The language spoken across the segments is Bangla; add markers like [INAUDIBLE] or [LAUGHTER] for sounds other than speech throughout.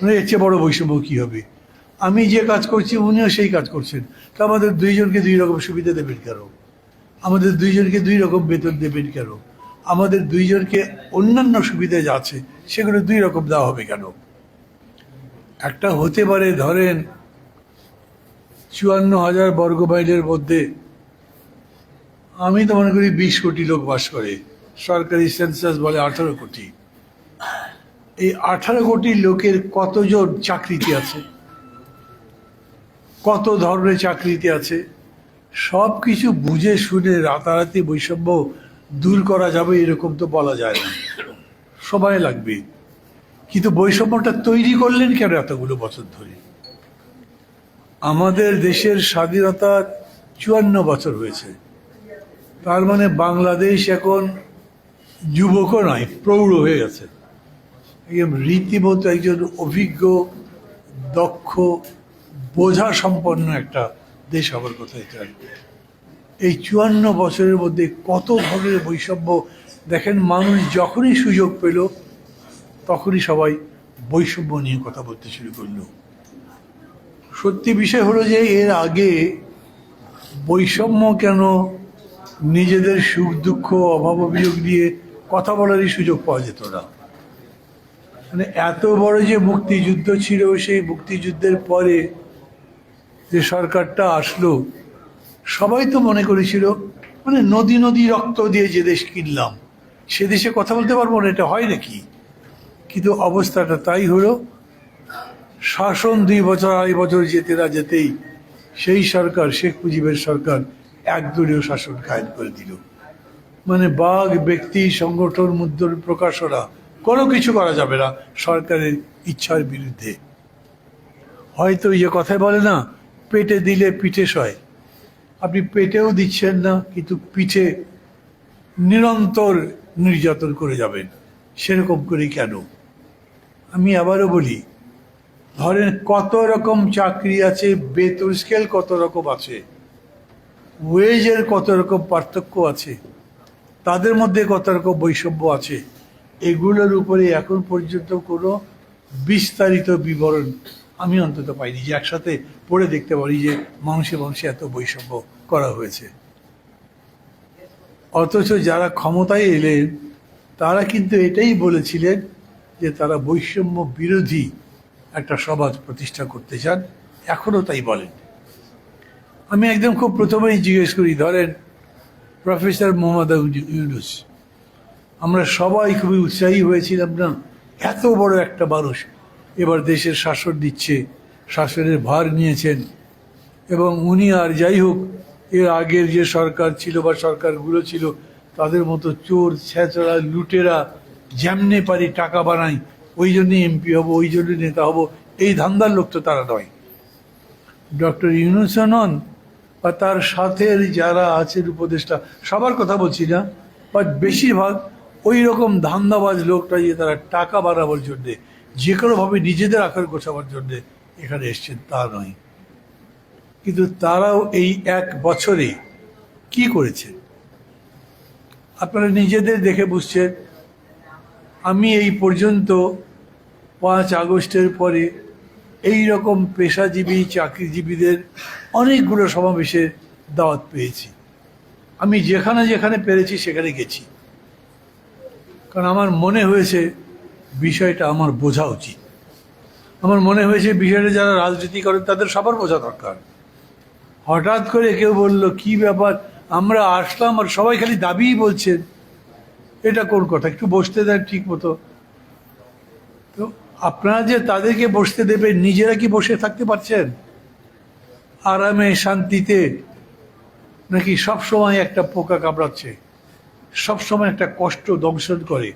মানে এর চেয়ে বড় বৈষম্য কী হবে? আমি যে কাজ করছি, উনিও সেই কাজ করছেন। তো আমাদের দুইজনকে দুই রকম সুবিধা দেবেন কেন? আমাদের দুইজনকে দুই রকম বেতন দেবেন কেন? আমাদের দুইজনকে অন্যান্য সুবিধা যা আছে, সেগুলো দুই রকম দেওয়া হবে কেন? একটা হতে পারে, ধরেন, চুয়ান্ন হাজার বর্গ মাইলের মধ্যে আমি তো মনে করি বিশ কোটি লোক বাস করে। সরকারি সেন্সাস বলে আঠারো কোটি। এই আঠারো কোটি লোকের কতজন চাকরিতে আছে? কত ধরনের চাকরিতে আছে? সব কিছু বুঝে শুনে রাতারাতি বৈষম্য দূর করা যাবে এরকম তো বলা যায় না। সময় লাগবে। কিন্তু বৈষম্যটা তৈরি করলেন কেন এতগুলো বছর ধরে? আমাদের দেশের স্বাধীনতার চুয়ান্ন বছর হয়েছে। তার মানে বাংলাদেশ এখন যুবকও নয়, প্রৌঢ় হয়ে গেছে। রীতিমতো একজন অভিজ্ঞ, দক্ষ বোঝা সম্পন্ন একটা দেশ হবার কথা এটা এই চুয়ান্ন বছরের মধ্যে কত ধরনের বৈষম্য, দেখেন মানুষ যখনই সুযোগ পেল, তখনই সবাই বৈষম্য নিয়ে কথা বলতে শুরু করল। সত্যি বিষয় হলো যে এর আগে বৈষম্য কেন নিজেদের সুখ দুঃখ, অভাব অভিযোগ দিয়ে কথা বলারই সুযোগ পাওয়া যেত না? মানে এত বড় যে মুক্তিযুদ্ধ ছিল সেই মুক্তিযুদ্ধের পরে যে সরকারটা আসলো, সবাই তো মনে করেছিল মানে নদী নদী রক্ত দিয়ে যে দেশ কিনলাম, সে দেশে কথা বলতে পারব না, এটা হয় নাকি? কিন্তু অবস্থাটা তাই হলো, শাসন দুই বছর, আড়াই বছর যেতে না যেতেই সেই সরকার, শেখ মুজিবের সরকার একদলীয় শাসন কায়েম করে দিল। মানে বাঘ ব্যক্তি, সংগঠন মুদ্রণ প্রকাশনা কোনো কিছু করা যাবে না সরকারের ইচ্ছার বিরুদ্ধে। হয়তো যে কথায় বলে না, পেটে দিলে পিঠে সয়। আপনি পেটেও দিচ্ছেন না, কিন্তু পিঠে নিরন্তর নির্যাতন করে যাবেন। সেরকম করে কেন? আমি আবারও বলি, ধরেন কত রকম চাকরি আছে, বেতন স্কেল কত রকম আছে ওয়েজের কত রকম পার্থক্য আছে, তাদের মধ্যে কত রকম বৈষম্য আছে এগুলোর উপরে এখন পর্যন্ত কোনো বিস্তারিত বিবরণ আমি অন্তত পাইনি, যে একসাথে পড়ে দেখতে পারি যে মানুষে মানুষে এত বৈষম্য করা হয়েছে। অথচ যারা ক্ষমতায় এলেন, তারা কিন্তু এটাই বলেছিলেন যে তারা বৈষম্য বিরোধী একটা সমাজ প্রতিষ্ঠা করতে চান এখনও তাই বলেন। আমি একদম খুব প্রথমেই জিজ্ঞেস করি, ধরেন প্রফেসর মোহাম্মদ ইউনুস আমরা সবাই খুবই উৎসাহী হয়েছিলাম না? এত বড় একটা মানুষ এবার দেশের শাসন দিচ্ছে, শাসনের ভার নিয়েছেন। এবং উনি আর যাই হোক, এর আগের যে সরকার ছিল বা সরকারগুলো ছিল, তাদের মতো চোর ছ্যাচড়া লুটেরা যেমনে পারি টাকা বানাই, ওই জন্যে এমপি হব, ওই জন্য নেতা হব, এই ধান্দার লোক তো তারা নয়। ডক্টর ইউনুসও নন, বা তার সাথের যারা আছেন উপদেষ্টা, সবার কথা বলছি না, বাট বেশিরভাগ ওই রকম ধান্দাবাজ লোকটা যে তারা টাকা বাড়াবার জন্যে, যে কোনোভাবে নিজেদের আকার গোছাবার জন্যে এখানে এসছেন, তা নয়। কিন্তু তারাও এই এক বছরে কি করেছে আপনারা নিজেদের দেখে বুঝছেন। আমি এই পর্যন্ত পাঁচ আগস্টের পরে এই রকম পেশাজীবী, চাকরিজীবীদের অনেকগুলো সমাবেশের দাওয়াত পেয়েছি। আমি যেখানে যেখানে পেরেছি সেখানে গেছি। কারণ আমার মনে হয়েছে বিষয়টা আমার বোঝা উচিত। আমার মনে হয়েছে বিষয়টা যারা রাজনীতি করেন, তাদের সবার বোঝা দরকার। হঠাৎ করে কেউ বলল, কি ব্যাপার? আমরা আসলাম আর সবাই খালি দাবিই বলছেন। এটা কোন কথা? একটু বসতে দেন ঠিক মতো। তো আপনারা যে তাদেরকে বসতে দেবেন, নিজেরা কি বসে থাকতে পারছেন? আরামে, শান্তিতে, নাকি সব সময় একটা পোকা কামড়াচ্ছে? সব সময় একটা কষ্ট দংশন করে।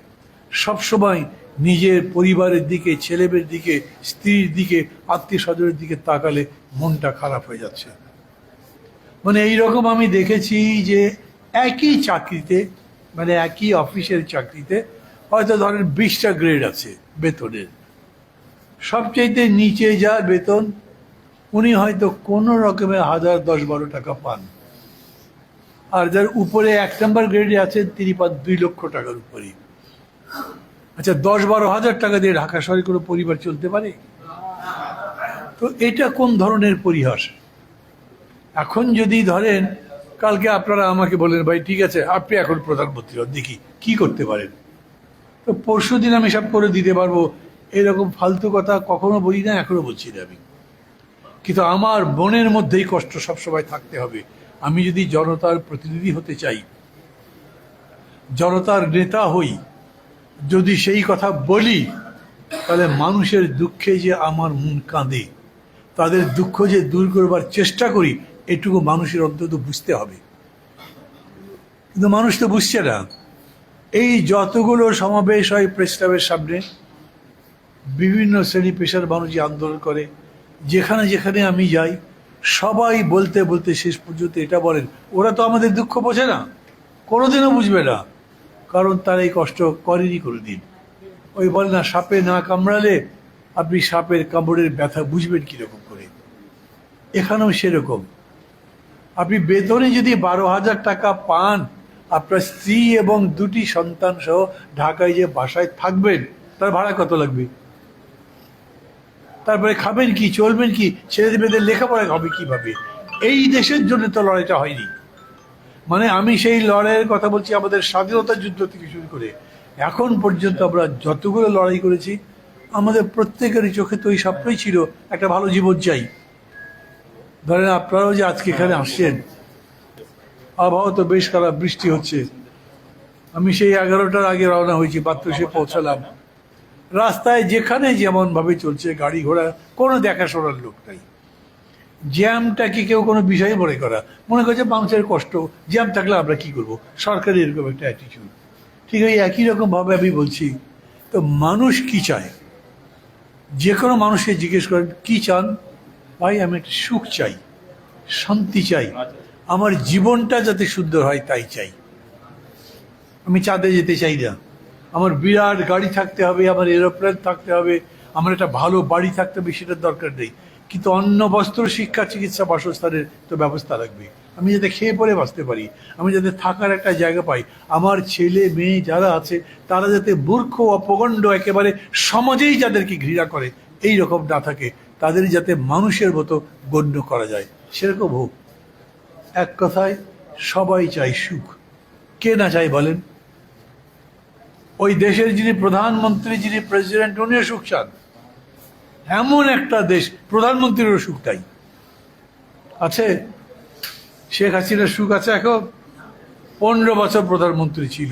সব সময় নিজের পরিবারের দিকে, ছেলেমেয়ের দিকে, স্ত্রীর দিকে আত্মীয় স্বজনের দিকে তাকালে মনটা খারাপ হয়ে যাচ্ছে। মানে এই রকম আমি দেখেছি যে একই চাকরিতে মানে একই অফিসের চাকরিতে হয়তো ধরেন বিশটা গ্রেড আছে বেতনের। সবচাইতে নিচে যা বেতন, উনি হয়তো কোনো রকমের হাজার দশ বারো টাকা পান। আর যার উপরে এক নম্বর গ্রেডে আছেন তিনি পান দুই লক্ষ টাকার উপরেই। আচ্ছা দশ বারো হাজার টাকা দিয়ে ঢাকা শহরে কোনো পরিবার চলতে পারে? তো এটা কোন ধরনের পরিহাস? এখন যদি ধরেন, কালকে আপনারা আমাকে বলেন, ভাই, ঠিক আছে, আপনি এখন প্রধানমন্ত্রী দেখি কি করতে পারেন? তো পরশু দিন আমি সব করে দিতে পারব। এরকম ফালতু কথা কখনো বলি না, এখনও বলছি না আমি। কিন্তু আমার মনের মধ্যেই কষ্ট সবসময় থাকতে হবে। আমি যদি জনতার প্রতিনিধি হতে চাই, জনতার নেতা হই, যদি সেই কথা বলি, তাহলে মানুষের দুঃখে যে আমার মন কাঁদে, তাদের দুঃখ যে দূর করবার চেষ্টা করি, এটুকু মানুষের অন্তত বুঝতে হবে। কিন্তু মানুষ তো বুঝছে না। এই যতগুলো সমাবেশ হয় প্রেস ক্লাবের সামনে, বিভিন্ন শ্রেণি পেশার মানুষ যে আন্দোলন করে, যেখানে যেখানে আমি যাই সবাই বলতে বলতে শেষ পর্যন্ত এটা বলেন, ওরা তো আমাদের দুঃখ বোঝে না। কোনোদিনও বুঝবে না। কারণ তারা এই কষ্ট করেনি কোনোদিন। ওই বলে না, সাপে না কামড়ালে আপনি সাপের কামড়ের ব্যথা বুঝবেন কীরকম করে। এখানেও সেরকম। আপনি বেতনে যদি বারো হাজার টাকা পান, আপনার স্ত্রী এবং দুটি সন্তান সহ ঢাকায় যে বাসায় থাকবেন, তার ভাড়া কত লাগবে? তারপরে খাবেন কি, চলবেন কি ছেলেদের মেয়েদের লেখাপড়া হবে কীভাবে? এই দেশের জন্য তো লড়াইটা হয়নি। মানে আমি সেই লড়াইয়ের কথা বলছি আমাদের স্বাধীনতা যুদ্ধ থেকে শুরু করে। এখন পর্যন্ত আমরা যতগুলো লড়াই করেছি, আমাদের প্রত্যেকেরই চোখে তো ওই স্বপ্নই ছিল একটা ভালো জীবন চাই ধরেন আপনারাও যে আজকে এখানে আসছেন, আবহাওয়া তো বেশ খারাপ, বৃষ্টি হচ্ছে। আমি সেই এগারোটার আগে রওনা হয়েছি বাত্রসে পৌঁছালাম। রাস্তায় যেখানে যেমন ভাবে চলছে গাড়ি ঘোড়া, কোনো দেখাশোনার লোক নাই। জ্যামটাকে কেউ কোনো বিষয় মনে করা? মনে করছে মানুষের কষ্ট, জ্যাম থাকলে আমরা কি করব? সরকারের এরকম একটা অ্যাটিটিউড ঠিক ওই একই রকম ভাবে আমি বলছি, তো মানুষ কি চায়? যে কোনো মানুষকে জিজ্ঞেস করেন, কি চান? ভাই, আমি একটা সুখ চাই, শান্তি চাই। আমার জীবনটা যাতে সুন্দর হয়, তাই চাই। আমি চাঁদে যেতে চাই না। আমার বিরাট গাড়ি থাকতে হবে, আমার এরোপ্লেন থাকতে হবে, আমার একটা ভালো বাড়ি থাকতে হবে, সেটার দরকার নেই। কিন্তু অন্ন বস্ত্র, শিক্ষা, চিকিৎসা, বাসস্থানের তো ব্যবস্থা রাখবে আমি যাতে খেয়ে পরে বাঁচতে পারি, আমি যাতে থাকার একটা জায়গা পাই, আমার ছেলে, মেয়ে যারা আছে, তারা যাতে মূর্খ, অপগণ্ড, একেবারে সমাজেই যাদেরকে ঘৃণা করে, এই রকম না থাকে তাদের যাতে মানুষের মতো গণ্য করা যায়। সেরকম হোক। এক কথায়, সবাই চায় সুখ। কে না চাই বলেন? ওই দেশের যিনি প্রধানমন্ত্রী, যিনি প্রেসিডেন্ট উনিও সুখ চান এমন একটা দেশ, প্রধানমন্ত্রীরও সুখ তাই। আছে, শেখ হাসিনার সুখ আছে, এখন পনেরো বছর প্রধানমন্ত্রী ছিল।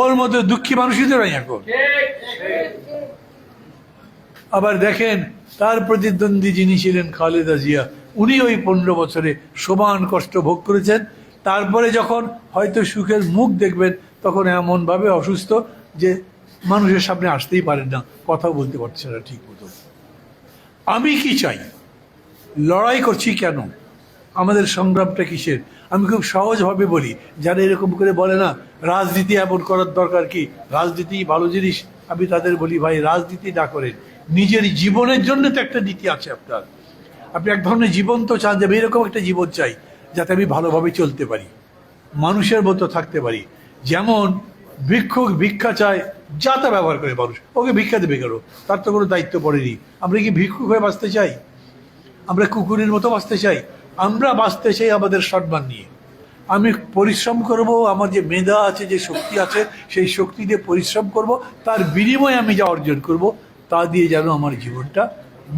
ওর মধ্যে দুঃখী মানুষই তো নাই এখন। আবার দেখেন, তার প্রতিদ্বন্দ্বী যিনি ছিলেন খালেদা জিয়া, উনি ওই পনেরো বছরে সমান কষ্ট ভোগ করেছেন। তারপরে যখন হয়তো সুখের মুখ দেখবেন, তখন এমনভাবে অসুস্থ যে মানুষের সামনে আসতেই পারেন না, কথা বলতে পারছে না ঠিক মতো। আমি কি চাই? লড়াই করছি কেন? আমাদের সংগ্রামটা কিসের? আমি খুব সহজভাবে বলি, যারা এরকম করে বলে না, রাজনীতি এমন করার দরকার কি? রাজনীতি ভালো জিনিস, আমি তাদের বলি, ভাই, রাজনীতি না করেন নিজের জীবনের জন্য তো একটা নীতি আছে আপনার। আপনি এক ধরনের জীবন তো চান যে, আমি এরকম একটা জীবন চাই, যাতে আমি ভালোভাবে চলতে পারি, মানুষের মতো থাকতে পারি। যেমন ভিক্ষুক ভিক্ষা চায়, যা তা ব্যবহার করে মানুষ। ওকে ভিক্ষা দেবে কেন? তার তো কোনো দায়িত্ব পড়েনি। আমরা কি ভিক্ষুক হয়ে বাঁচতে চাই? আমরা কুকুরের মতো বাঁচতে চাই? আমরা বাঁচতে চাই আমাদের সম্মান নিয়ে। আমি পরিশ্রম করব, আমার যে মেধা আছে, যে শক্তি আছে, সেই শক্তি দিয়ে পরিশ্রম করব, তার বিনিময়ে আমি যা অর্জন করব, তা দিয়ে যেন আমার জীবনটা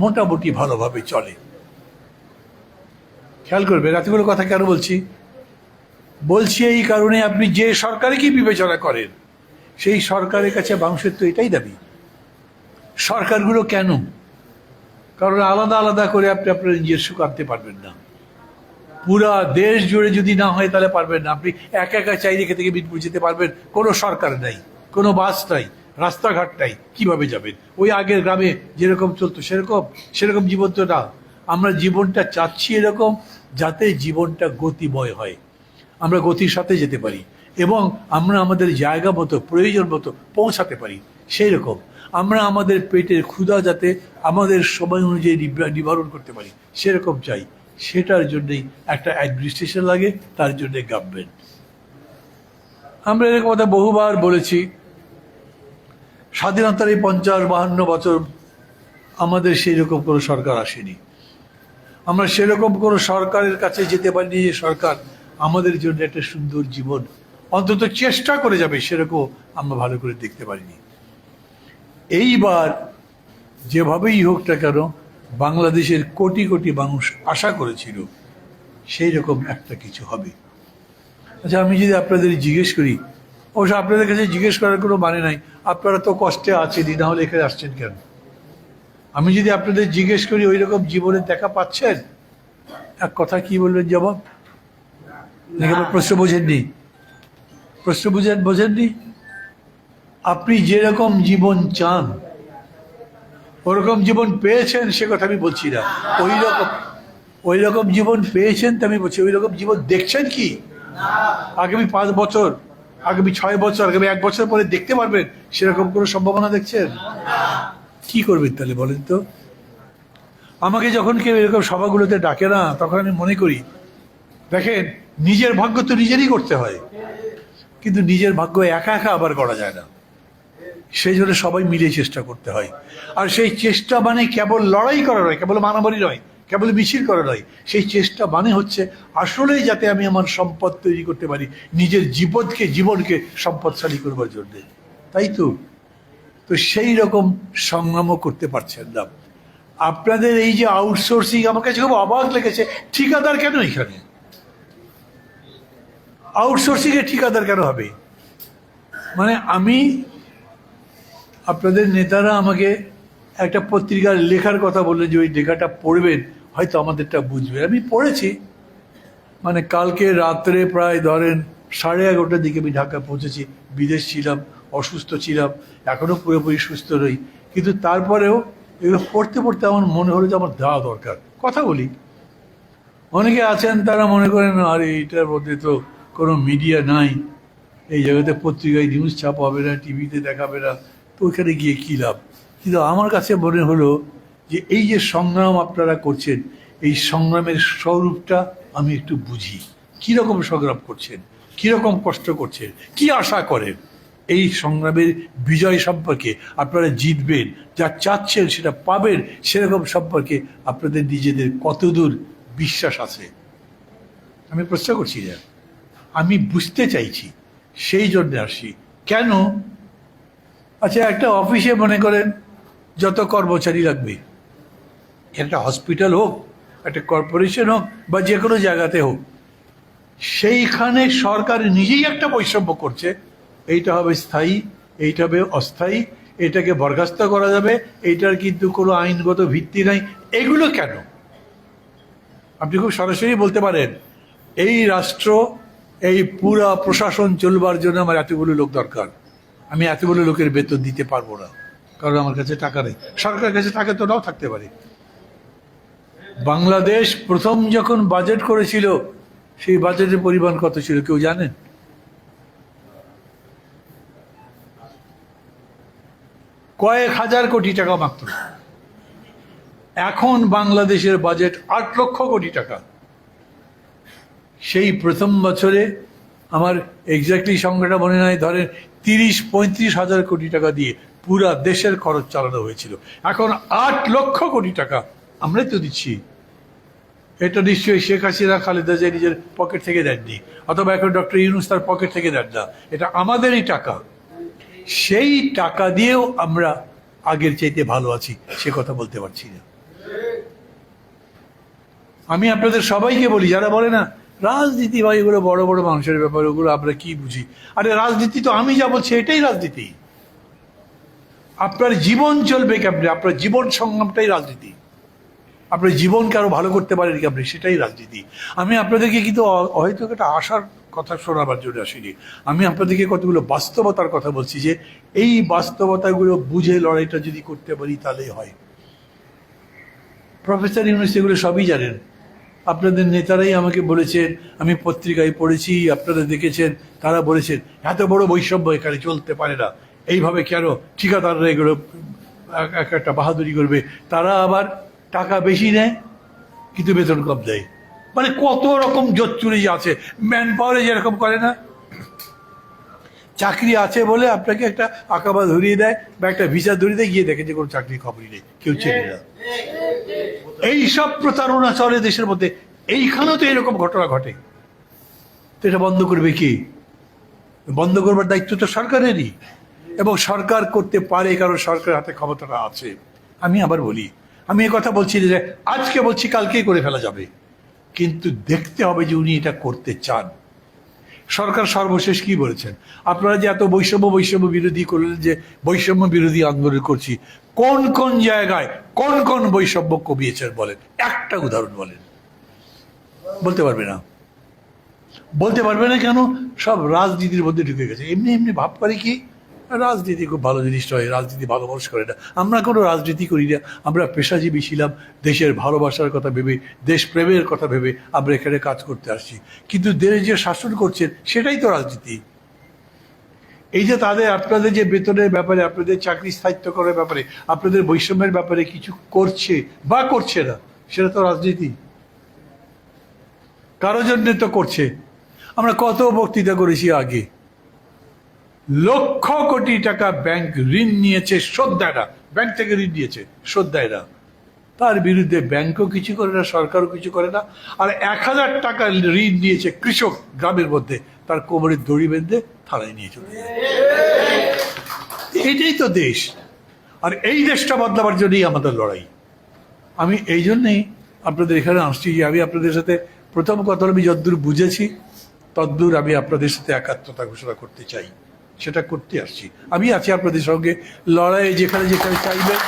মোটামুটি ভালোভাবে চলে। খেয়াল করবে এতগুলো কথা কেন বলছি? বলছি এই কারণে আপনি যে সরকারকে বিবেচনা করেন, সেই সরকারের কাছে মানুষের তো এটাই দাবি। সরকারগুলো কেন? কারণ আলাদা আলাদা করে আপনি আপনার নিজের সুখ আনতে পারবেন না। পুরা দেশ জুড়ে যদি না হয় তাহলে পারবেন না। আপনি একা একা চাইলে থেকে মিটপুর যেতে পারবেন। কোনো সরকার নাই, কোনো বাস নাই, রাস্তাঘাট নাই, কীভাবে যাবেন? ওই আগের গ্রামে যেরকম চলতো সেরকম সেরকম জীবন তো না। আমরা জীবনটা চাচ্ছি এরকম যাতে জীবনটা গতিময় হয়। আমরা গতির সাথে যেতে পারি এবং আমরা আমাদের জায়গা মতো, প্রয়োজন মতো পৌঁছাতে পারি। সেই রকম আমরা আমাদের পেটের ক্ষুধা যাতে আমাদের সময় অনুযায়ী নিবারণ করতে পারি সেরকম চাই। সেটার জন্যই একটা অ্যাডমিনিস্ট্রেশন লাগে, তার জন্যে গভর্নমেন্ট আমরা এরকম কথা বহুবার বলেছি। স্বাধীনতার এই পঞ্চাশ বাহান্ন বছর আমাদের সেই রকম কোনো সরকার আসেনি। আমরা সেরকম কোনো সরকারের কাছে যেতে পারিনি যে সরকার আমাদের জন্য একটা সুন্দর জীবন। অন্তত চেষ্টা করে যাবে সেরকম আমরা ভালো করে দেখতে পারিনি। এইবার যেভাবেই হোক না কেন, বাংলাদেশের কোটি কোটি মানুষ আশা করেছিল সেই রকম একটা কিছু হবে। আচ্ছা আমি যদি আপনাদের জিজ্ঞেস করি, অবশ্য আপনাদের কাছে জিজ্ঞেস করার কোনো মানে নাই, আপনারা তো কষ্টে আছেনই, না হলে এখানে আসছেন কেন? আমি যদি আপনাদের জিজ্ঞেস করি, ওই রকম জীবনে দেখা পাচ্ছেন? এক কথা কি বলবেন জবাব? নাকি প্রশ্ন বোঝেননি? প্রশ্ন বুঝেন বোঝেননি? আপনি যেরকম জীবন চান ওরকম জীবন পেয়েছেন সে কথা আমি বলছি না। ওই রকম ওই রকম জীবন পেয়েছেন তো আমি বলছি ওই রকম জীবন দেখছেন কি? আগামী পাঁচ বছর আগামী ছয় বছর আগামী এক বছর পরে দেখতে পারবেন সেরকম কোনো সম্ভাবনা দেখছেন? কি করবেন তাহলে বলেন তো? আমাকে যখন কেউ এরকম সভাগুলোতে ডাকে না তখন আমি মনে করি দেখেন নিজের ভাগ্য তো নিজেরই করতে হয়। কিন্তু নিজের ভাগ্য একা একা আবার করা যায় না। সেই জন্য সবাই মিলে চেষ্টা করতে হয়। আর সেই চেষ্টা মানে কেবল লড়াই করা নয়, কেবল মানামারি নয়, কেবল মিছিল করা নয়। সেই চেষ্টা মানে হচ্ছে আসলেই যাতে আমি আমার সম্পদ তৈরি করতে পারি, নিজের জীবনকে জীবনকে সম্পদশালী করবার জন্যে। তাই তো? তো সেই রকম সংগ্রামও করতে পারছেন না। আপনাদের এই যে আউটসোর্সিং আমার কাছে খুব অবাক লেগেছে। ঠিকাদার কেন এখানে? আউটসোর্সিং এ ঠিকাদার কেন হবে? মানে আমি, আপনাদের নেতারা আমাকে একটা পত্রিকার লেখার কথা বললেন যে ওই লেখাটা পড়বেন, হয়তো আমাদেরটা বুঝবে। আমি পড়েছি। মানে কালকে রাত্রে প্রায় ধরেন সাড়ে এগারোটার দিকে আমি ঢাকা পৌঁছেছি। বিদেশ ছিলাম, অসুস্থ ছিলাম, এখনও পুরোপুরি সুস্থ রই। কিন্তু তারপরেও এগুলো পড়তে পড়তে আমার মনে হলো যে আমার দেওয়া দরকার। কথা বলি। অনেকে আছেন, তারা মনে করেন, আরে এইটার মধ্যে তো কোনো মিডিয়া নাই, এই জায়গাতে পত্রিকায় নিউজ ছাপ হবে না টিভিতে দেখাবে না, তো ওইখানে গিয়ে কী লাভ? কিন্তু আমার কাছে মনে হলো যে এই যে সংগ্রাম আপনারা করছেন, এই সংগ্রামের স্বরূপটা আমি একটু বুঝি। কীরকম সংগ্রাম করছেন? কীরকম কষ্ট করছেন? কি আশা করেন? এই সংগ্রামের বিজয় সম্পর্কে আপনারা জিতবেন, যা চাচ্ছেন সেটা পাবেন, সেরকম সম্পর্কে আপনাদের নিজেদের কতদূর বিশ্বাস আছে? আমি প্রশ্ন করছি না আমি বুঝতে চাইছি, সেই জন্য আসি। কেন? আচ্ছা একটা অফিসে মনে করেন যত কর্মচারী লাগবে, একটা হসপিটাল হোক, একটা কর্পোরেশন হোক, বা যে কোনো জায়গাতে হোক, সেইখানে সরকার নিজেই একটা বৈষম্য করছে, এইটা হবে স্থায়ী, এইটা হবে অস্থায়ী, এটাকে বরখাস্ত করা যাবে, এইটার কিন্তু কোনো আইনগত ভিত্তি নাই, এগুলো কেন? আপনি খুব সরাসরি বলতে পারেন, এই রাষ্ট্র এই পুরা প্রশাসন চলবার জন্য আমার এতগুলো লোক দরকার। আমি এতগুলো লোকের বেতন দিতে পারব না, কারণ আমার কাছে টাকা নেই। সরকারের কাছে টাকা তো নাও থাকতে পারে। বাংলাদেশ প্রথম যখন বাজেট করেছিল, সেই বাজেটের পরিমাণ কত ছিল কেউ জানেন? কয়েক হাজার কোটি টাকা মাত্র। এখন বাংলাদেশের বাজেট আট লক্ষ কোটি টাকা। সেই প্রথম বছরে আমার এক্স্যাক্টলি সংখ্যাটা মনে নাই, ধরেন তিরিশ, পঁয়ত্রিশ হাজার কোটি টাকা দিয়ে পুরা দেশের খরচ চালানো হয়েছিল। এখন আট লক্ষ কোটি টাকা আমরাই তো দিচ্ছি। এটা নিশ্চয়ই শেখ হাসিনা, খালেদা যে নিজের পকেট থেকে দেননি, অথবা এখন ডক্টর ইউনুস তার পকেট থেকে দেন না। এটা আমাদেরই টাকা। সেই টাকা দিয়েও আমরা আগের চাইতে ভালো আছি, সে কথা বলতে পারছি না। আমি আপনাদের সবাইকে বলি, যারা বলে না রাজনীতি বা এগুলো বড় বড় মানুষের ব্যাপার, ওগুলো আমরা কি বুঝি? আরে রাজনীতি তো আমি যা বলছি, এটাই রাজনীতি। আপনার জীবন চলবে কেমনে? আপনার জীবন সংগ্রামটাই রাজনীতি। আপনার জীবনকে আরও ভালো করতে পারেন কি আপনি সেটাই রাজনীতি। আমি আপনাদেরকে কিন্তু হয়তো একটা আশার কথা শোনাবার জন্য আসিনি। আমি আপনাদেরকে কতগুলো বাস্তবতার কথা বলছি যে, এই বাস্তবতাগুলো বুঝে লড়াইটা যদি করতে পারি, তাহলেই হয়। প্রফেসর ইউনুস এগুলো সবই জানেন। আপনাদের নেতারাই আমাকে বলেছেন, আমি পত্রিকায় পড়েছি, আপনারা দেখেছেন, তারা বলেছেন, এত বড় বৈষম্য এখানে চলতে পারে না। এইভাবে কেন ঠিকাদাররা এগুলো, এক- এক একটা বাহাদুরি করবে? তারা আবার টাকা বেশি নেয়, কিন্তু বেতন কম দেয়। মানে কত রকম জোচ্চুরি আছে। ম্যান পাওয়ারে যেরকম করে না। চাকরি আছে বলে আপনাকে একটা আঁকাবা ধরিয়ে দেয় বা একটা ভিসা ধরিয়ে দেয়, গিয়ে দেখে যে কোনো চাকরির খবরই নেই, কেউ চেনে না। এই সব প্রতারণা চলে দেশের মধ্যে। এইখানেও তো এরকম ঘটনা ঘটে। তো এটা বন্ধ করবে কি? বন্ধ করবার দায়িত্ব তো সরকারেরই। এবং সরকার করতে পারে কারণ সরকারের হাতে ক্ষমতাটা আছে। আমি আবার বলি, আমি এ কথা বলছি যে আজকে বলছি, কালকেই করে ফেলা যাবে। কিন্তু দেখতে হবে যে উনি এটা করতে চান। সরকার সর্বশেষ কি বলেছেন? আপনারা যে এত বৈষম্য বৈষম্য বিরোধী করলেন যে বৈষম্য বিরোধী আন্দোলন করছি কোন কোন জায়গায় কোন কোন বৈষম্য কমিয়েছেন বলেন? একটা উদাহরণ বলেন। বলতে পারবে না। বলতে পারবে না কেন? সব রাজনীতির মধ্যে ঢুকে গেছে। এমনি এমনি ভাব করে কি? রাজনীতি খুব ভালো জিনিস নয়, রাজনীতি ভালো মানুষ করে না। আমরা কোনো রাজনীতি করি না। আমরা পেশাজীবী ছিলাম, দেশের ভালোবাসার কথা ভেবে দেশ প্রেমের কথা ভেবে আমরা এখানে কাজ করতে আসছি। কিন্তু দেশ যে শাসন করছেন সেটাই তো রাজনীতি। এই যে তাদের আপনাদের যে বেতনের ব্যাপারে, আপনাদের চাকরি স্থায়িত্ব করার ব্যাপারে, আপনাদের বৈষম্যের ব্যাপারে কিছু করছে বা করছে না, সেটা তো রাজনীতি। কারও জন্য তো করছে। আমরা কত বক্তৃতা করেছি আগে। লক্ষ কোটি টাকা ব্যাংক ঋণ নিয়েছে দেয় ব্যাংক থেকে ঋণ নিয়েছে না। তার বিরুদ্ধে ব্যাংকও কিছু করে না, সরকারও কিছু করে না। আর এক হাজার টাকা ঋণ নিয়েছে কৃষক গ্রামের মধ্যে, তার কোমরের দড়ি বেঁধে থানায় নিয়ে চলে এটাই তো দেশ। আর এই দেশটা বদলাবার জন্যই আমাদের লড়াই। আমি এই জন্যেই আপনাদের এখানে আসছি যে আমি আপনাদের সাথে প্রথম কথা আমি যদ্দূর বুঝেছি, তদ্দূর আমি আপনাদের সাথে একাত্মতা ঘোষণা করতে চাই। সেটা করতে আসছি। আমি আছি আপনাদের সঙ্গে লড়াইয়ে যেখানে যেখানে চাইবেন।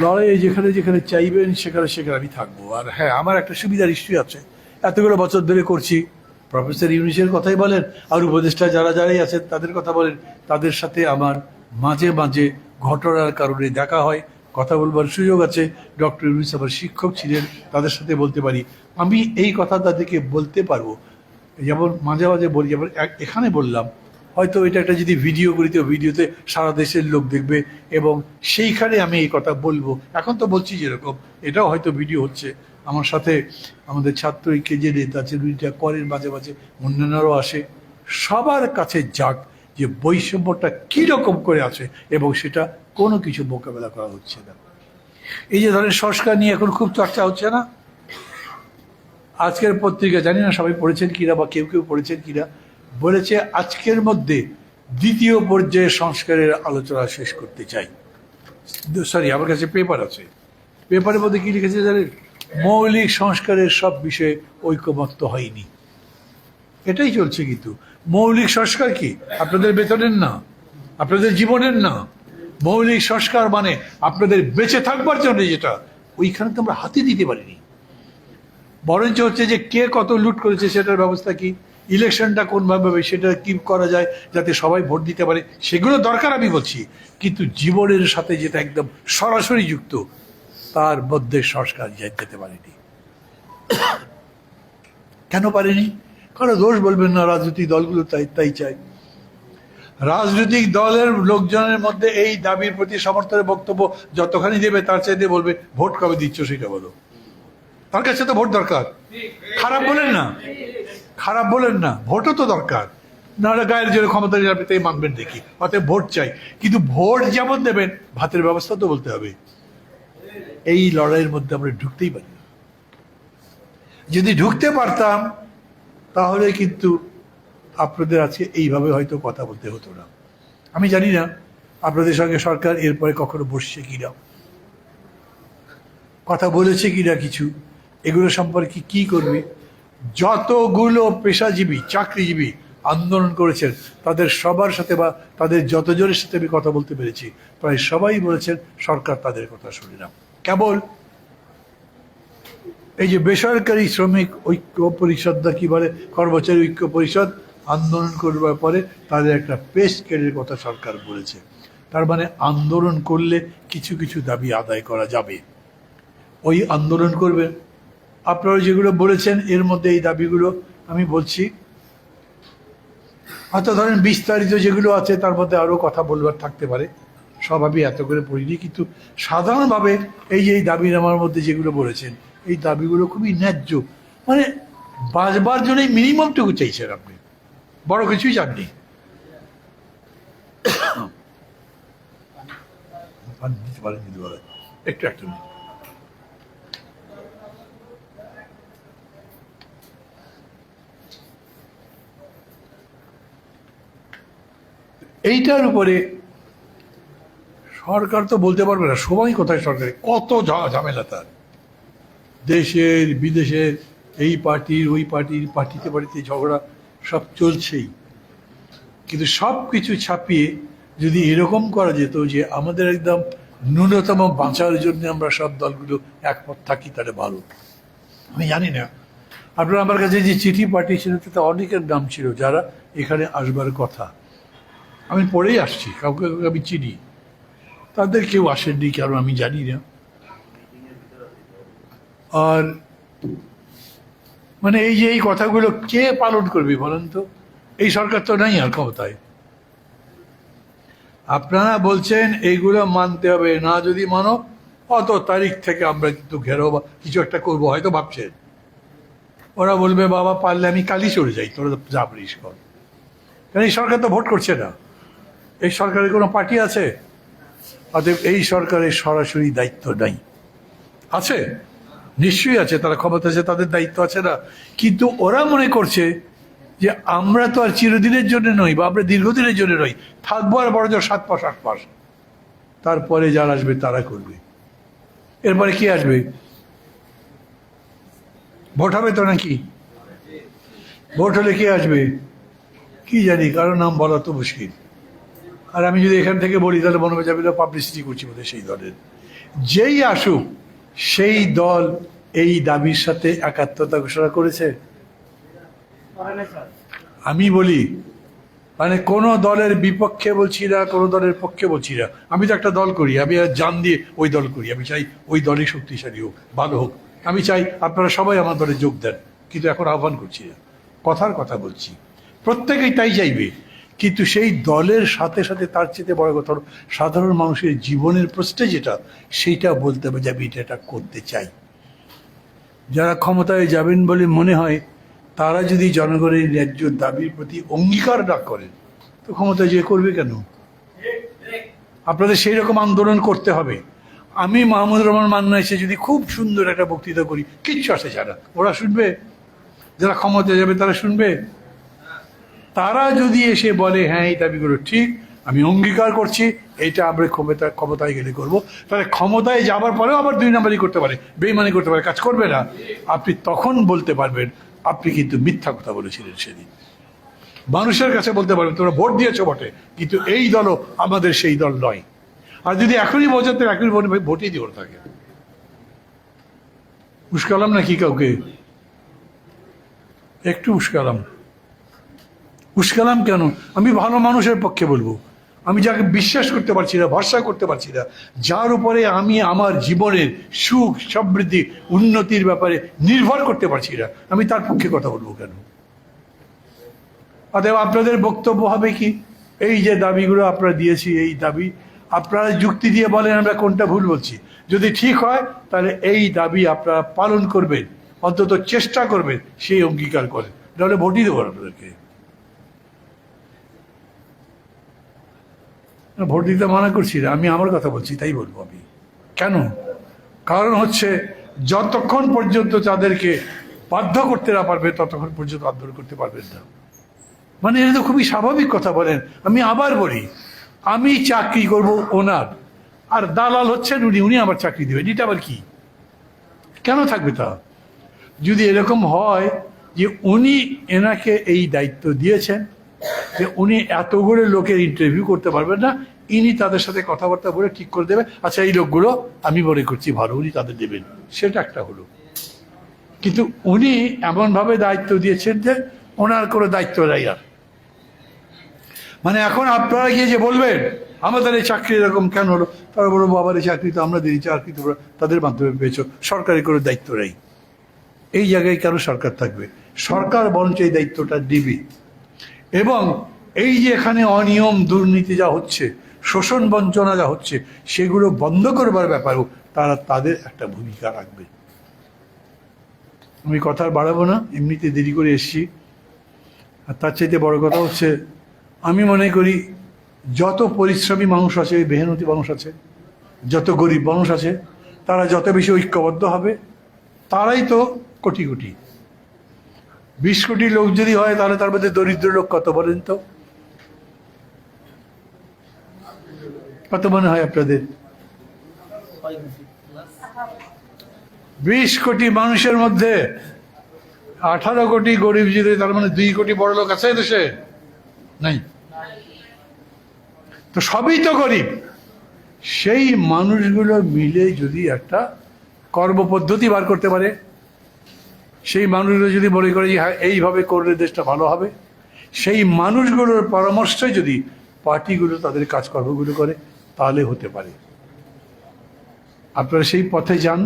লড়াইয়ে যেখানে যেখানে চাইবেন, সেখানে সেখানে আমি থাকব। আর হ্যাঁ আমার একটা সুবিধা নিশ্চয়ই আছে। এতগুলো বছর ধরে করছি। প্রফেসর ইউনিসের কথাই বলেন, আর উপদেষ্টা যারা যারাই আছেন, তাদের কথা বলেন। তাদের সাথে আমার মাঝে মাঝে ঘটনার কারণে দেখা হয়, কথা বলবার সুযোগ আছে। ডক্টর ইউনিস আমার শিক্ষক ছিলেন, তাদের সাথে বলতে পারি। আমি এই কথা তাদেরকে বলতে পারব। যেমন মাঝে মাঝে বলি, যেমন এখানে বললাম হয়তো এটা একটা যদি ভিডিও করি, তো ভিডিওতে সারা দেশের লোক দেখবে এবং সেইখানে আমি এই কথা বলব। এখন তো বলছি যেরকম, এটাও হয়তো ভিডিও হচ্ছে। আমার সাথে আমাদের ছাত্র ঐক্যের যে নেতা আছে করেন মাঝে মাঝে, অন্যান্যরাও আসে। সবার কাছে যাক যে বৈষম্যটা কীরকম করে আছে এবং সেটা কোনো কিছু মোকাবেলা করা হচ্ছে না। এই যে ধরেন সংস্কার নিয়ে এখন খুব চর্চা হচ্ছে না? আজকের পত্রিকা, জানি না সবাই পড়েছেন কিনা বা কেউ কেউ পড়েছেন কিনা বলেছে, আজকের মধ্যে দ্বিতীয় পর্যায়ে সংস্কারের আলোচনা শেষ করতে চাই। সরি আমার কাছে পেপার আছে। পেপারের মধ্যে কি লিখেছে জানেন? মৌলিক সংস্কারের সব বিষয়ে ঐক্যমত্য হয়নি। এটাই চলছে কিন্তু। মৌলিক সংস্কার কি? আপনাদের বেতনের না। আপনাদের জীবনের না। মৌলিক সংস্কার মানে আপনাদের বেঁচে থাকবার জন্য যেটা। ওইখানে তো আমরা হাতে দিতে পারিনি। বরঞ্চ হচ্ছে যে কে কত লুট করেছে সেটার ব্যবস্থা কি? ইলেকশনটা কোনভাবে হবে, সেটা কি করা যায় যাতে সবাই ভোট দিতে পারে, সেগুলো দরকার আমি বলছি। কিন্তু জীবনের সাথে যেটা একদম সরাসরি যুক্ত, তার মধ্যে সংস্কার যেতে পারেনি। কেন পারেনি? কারণ দোষ বলবেন না, রাজনৈতিক দলগুলো তাই তাই চাই রাজনৈতিক দলের লোকজনের মধ্যে এই দাবির প্রতি সমর্থনের বক্তব্য যতখানি দেবে, তার চাইতে বলবে, ভোট কবে দিচ্ছ সেটা বলো। তার কাছে তো ভোট দরকার। খারাপ বলেন না। খারাপ বলেন না, ভোটও তো দরকার। নাহলে গায়ের জোরে ক্ষমতা নিয়ে তাই মানবেন দেখি, অতএব ভোট চাই। কিন্তু ভোট যেমন দেবেন, ভাতের ব্যবস্থা তো বলতে হবে। এই লড়াইয়ের মধ্যে আমরা ঢুকতেই পারি না। যদি ঢুকতে পারতাম, তাহলে কিন্তু আপনাদের আজকে এইভাবে হয়তো কথা বলতে হতো না। আমি জানি না, আপনাদের সঙ্গে সরকার এরপরে কখনো বসছে কিনা। কথা বলেছে কিনা কিছু, এগুলো সম্পর্কে কি করবে? যতগুলো পেশাজীবী, চাকরিজীবী আন্দোলন করেছেন, তাদের সবার সাথে বা তাদের যতজনের সাথে আমি কথা বলতে পেরেছি, প্রায় সবাই বলেছেন, সরকার তাদের কথা শুনে না কেবল এই যে বেসরকারি শ্রমিক ঐক্য পরিষদ না কি বলে, কর্মচারী ঐক্য পরিষদ আন্দোলন করবার পরে তাদের একটা পে স্কেলের কথা সরকার বলেছে। তার মানে আন্দোলন করলে কিছু কিছু দাবি আদায় করা যাবে। ওই আন্দোলন করবে আপনারা যেগুলো বলেছেন, এর মধ্যে এই দাবিগুলো আমি বলছি। হয়তো ধরেন বিস্তারিত যেগুলো আছে, তার মধ্যে আরও কথা বলবার থাকতে পারে। সব এত করে পড়িনি কিন্তু সাধারণভাবে এই যে এই দাবিনামার মধ্যে যেগুলো বলেছেন, এই দাবিগুলো খুবই ন্যায্য। মানে বাঁচবার জন্যই মিনিমামটুকু চাইছেন আপনি। বড় কিছুই চাননি। [COUGHS] দিতে পারেন একটু, একটা। মিনিট এইটার উপরে সরকার তো বলতে পারবে না সময় কোথায় সরকারে? কত ঝামেলা তার। দেশের, বিদেশের, এই পার্টির, ওই পার্টির, পার্টিতে পার্টিতে ঝগড়া সব চলছেই। কিন্তু সব কিছু ছাপিয়ে যদি এরকম করা যেত যে আমাদের একদম ন্যূনতম বাঁচার জন্য আমরা সব দলগুলো একমত থাকি, তাহলে ভালো। আমি জানি না। আপনারা আমার কাছে যে চিঠি পাঠিয়েছিলেন, তাতে অনেকের নাম ছিল যারা এখানে আসবার কথা। আমি পড়েই আসছি, কাউকে আমি চিনি। তাদের কেউ আসেননি কারণ আমি জানি না। আর মানে এই যে এই কথাগুলো কে পালন করবে বলেন তো? এই সরকার তো নাই আর ক্ষমতায়। আপনারা বলছেন এইগুলো মানতে হবে, না যদি মানো, অত তারিখ থেকে আমরা কিন্তু ঘেরো বা কিছু একটা করব, হয়তো ভাবছেন। ওরা বলবে, বাবা, পারলে আমি কালই চলে যাই, তোরা যা পারিস কর কারণ এই সরকার তো ভোট করছে না। এই সরকারের কোনো পার্টি আছে? অতএব এই সরকারের সরাসরি দায়িত্ব নাই। আছে? নিশ্চয়ই আছে, তারা ক্ষমতা আছে, তাদের দায়িত্ব আছে না। কিন্তু ওরা মনে করছে যে আমরা তো আর চিরদিনের জন্য নই, বা আমরা দীর্ঘদিনের জন্য নই। থাকব আর বড় জোর সাত মাস, আট মাস। তারপরে যারা আসবে, তারা করবে। এরপরে কি আসবে? ভোট হবে তো নাকি? ভোট হলে কে আসবে? কি জানি, কারও নাম বলা তো মুশকিল। আর আমি যদি এখান থেকে বলি, তাহলে মনে হবে পাবলিসিটি করছি বোধহয় সেই দলের। যেই আসুক, সেই দল এই দাবির সাথে একাত্মতা ঘোষণা করেছে? আমি বলি মানে কোন দলের বিপক্ষে বলছি না, কোনো দলের পক্ষে বলছি না। আমি তো একটা দল করি, আমি জান দিয়ে ওই দল করি। আমি চাই ওই দলই শক্তিশালী হোক, ভালো হোক। আমি চাই আপনারা সবাই আমার দলে যোগ দেন, কিন্তু এখন আহ্বান করছি না। কথার কথা বলছি। প্রত্যেকেই তাই চাইবে। কিন্তু সেই দলের সাথে সাথে তার চেয়ে বড় কথা সাধারণ মানুষের জীবনের প্রশ্নে যেটা, সেইটা বলতে হবে যে আমি এটা এটা করতে চাই। যারা ক্ষমতায় যাবেন বলে মনে হয়, তারা যদি জনগণের ন্যায্য দাবির প্রতি অঙ্গীকার না করেন, তো ক্ষমতায় যে করবে কেন? আপনাদের সেই রকম আন্দোলন করতে হবে। আমি মাহমুদ রহমান মান্না এসে যদি খুব সুন্দর একটা বক্তৃতা করি, কিচ্ছু আসে যারা ওরা শুনবে? যারা ক্ষমতায় যাবে তারা শুনবে? তারা যদি এসে বলে হ্যাঁ এই দাবিগুলো ঠিক, আমি অঙ্গীকার করছি, এইটা আমরা ক্ষমতা, ক্ষমতায় গেলে করব। তাহলে ক্ষমতায় যাবার পরেও আবার দুই নাম্বারই করতে পারে। বেইমানি করতে পারে, কাজ করবে না। আপনি তখন বলতে পারবেন, আপনি কিন্তু মিথ্যা কথা বলেছিলেন সেদিন। মানুষের কাছে বলতে পারবেন, তোমরা ভোট দিয়েছ বটে, কিন্তু এই দলও আমাদের সেই দল নয়। আর যদি এখনই বোঝাতে এখনই ভোট ভোটই দিয়ে থাকে উস্কালাম না কি কাউকে? একটু উস্কালাম। উস্কালাম কেন? আমি ভালো মানুষের পক্ষে বলব। আমি যাকে বিশ্বাস করতে পারছি না, ভরসা করতে পারছি না, যার উপরে আমি আমার জীবনের সুখ, সমৃদ্ধি, উন্নতির ব্যাপারে নির্ভর করতে পারছি না, আমি তার পক্ষে কথা বলব কেন? অতএব আপনাদের বক্তব্য হবে কি? এই যে দাবিগুলো আপনারা দিয়েছি, এই দাবি, আপনারা যুক্তি দিয়ে বলেন আমরা কোনটা ভুল বলছি। যদি ঠিক হয়, তাহলে এই দাবি আপনারা পালন করবেন, অন্তত চেষ্টা করবেন সেই অঙ্গীকার করেন। নাহলে ভোটই দেবো আপনাদেরকে। ভোট দিতে মানা করছি না, আমি আমার কথা বলছি, তাই বলব আমি। কেন? কারণ হচ্ছে, যতক্ষণ পর্যন্ত তাদেরকে বাধ্য করতে না পারবে, ততক্ষণ পর্যন্ত আন্দোলন করতে পারবেন না। মানে এটা তো খুবই স্বাভাবিক কথা বলেন, আমি আবার বলি, আমি চাকরি করব ওনার, আর দালাল হচ্ছেন উনি উনি আমার চাকরি দেবেন, এটা আবার কি? কেন থাকবে তা? যদি এরকম হয় যে উনি এনাকে এই দায়িত্ব দিয়েছেন, যে উনি এতগুলো লোকের ইন্টারভিউ করতে পারবেন না ইনি তাদের সাথে কথাবার্তা বলে ঠিক করে দেবে। আচ্ছা এই লোকগুলো আমি মনে করছি ভালো, উনি তাদের দেবেন। সেটা একটা হলো। কিন্তু উনি এমনভাবে দায়িত্ব দিয়েছেন যে ওনার কোনো দায়িত্ব নেই আর। মানে এখন আপনারা গিয়ে যে বলবেন, আমাদের এই চাকরি এরকম কেন হলো? তারা বলব, বাবার এই চাকরি তো আমরা দিই, চাকরি তোমরা তাদের মাধ্যমে পেয়েছ। সরকারি কোনো দায়িত্ব নেই। এই জায়গায় কেন সরকার থাকবে? সরকার বরঞ্চ এই দায়িত্বটা দিবে। এবং এই যে এখানে অনিয়ম, দুর্নীতি যা হচ্ছে শোষণ বঞ্চনা যা হচ্ছে, সেগুলো বন্ধ করবার ব্যাপারেও তারা তাদের একটা ভূমিকা রাখবে। আমি কথা বাড়াবো না, এমনিতে দেরি করে এসছি। আর তার চাইতে বড় কথা হচ্ছে, আমি মনে করি যত পরিশ্রমী মানুষ আছে মেহনতি মানুষ আছে, যত গরিব মানুষ আছে, তারা যত বেশি ঐক্যবদ্ধ হবে, তারাই তো কোটি কোটি। বিশ কোটি লোক যদি হয়, তাহলে তার মধ্যে দরিদ্র লোক কত বলেন তো? কত মনে হয় আপনাদের? বিশ কোটি মানুষের মধ্যে আঠারো কোটি গরিব যদি তার মানে দুই কোটি বড় লোক আছে দেশে? নাই। তো সবই তো গরিব। সেই মানুষগুলো মিলে যদি একটা কর্মপদ্ধতি বার করতে পারে, সেই মানুষগুলো যদি মনে করে যে হ্যাঁ এইভাবে করলে দেশটা ভালো হবে, সেই মানুষগুলোর পরামর্শে যদি পার্টিগুলো তাদের কাজকর্মগুলো করে তাহলে হতে পারে। আপনারা সেই পথে যান।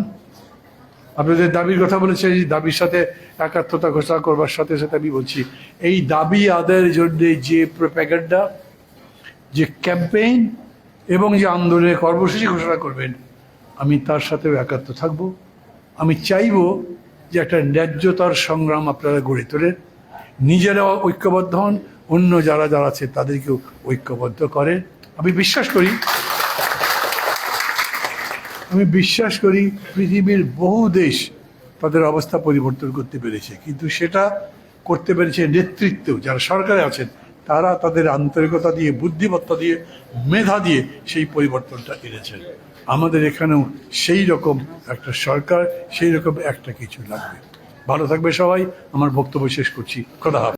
আপনাদের দাবির কথা বলেছেন, এই দাবির সাথে একাত্মতা ঘোষণা করবার সাথে সাথে আমি বলছি, এই দাবি আদায়ের জন্য যে প্রোপ্যাগান্ডা যে ক্যাম্পেইন এবং যে আন্দোলনের কর্মসূচি ঘোষণা করবেন, আমি তার সাথেও একাত্ম থাকব। আমি চাইব যে একটা ন্যায্যতার সংগ্রাম আপনারা গড়ে তোলেন। নিজেরা ঐক্যবদ্ধ হন, অন্য যারা যারা আছে তাদেরকেও ঐক্যবদ্ধ করেন। আমি বিশ্বাস করি আমি বিশ্বাস করি পৃথিবীর বহু দেশ তাদের অবস্থা পরিবর্তন করতে পেরেছে। কিন্তু সেটা করতে পেরেছে নেতৃত্ব, যারা সরকারে আছেন, তারা তাদের আন্তরিকতা দিয়ে, বুদ্ধিমত্তা দিয়ে, মেধা দিয়ে সেই পরিবর্তনটা এনেছেন। আমাদের এখানেও সেই রকম একটা সরকার, সেই রকম একটা কিছু লাগবে। ভালো থাকবে সবাই। আমার বক্তব্য শেষ করছি। খোদা।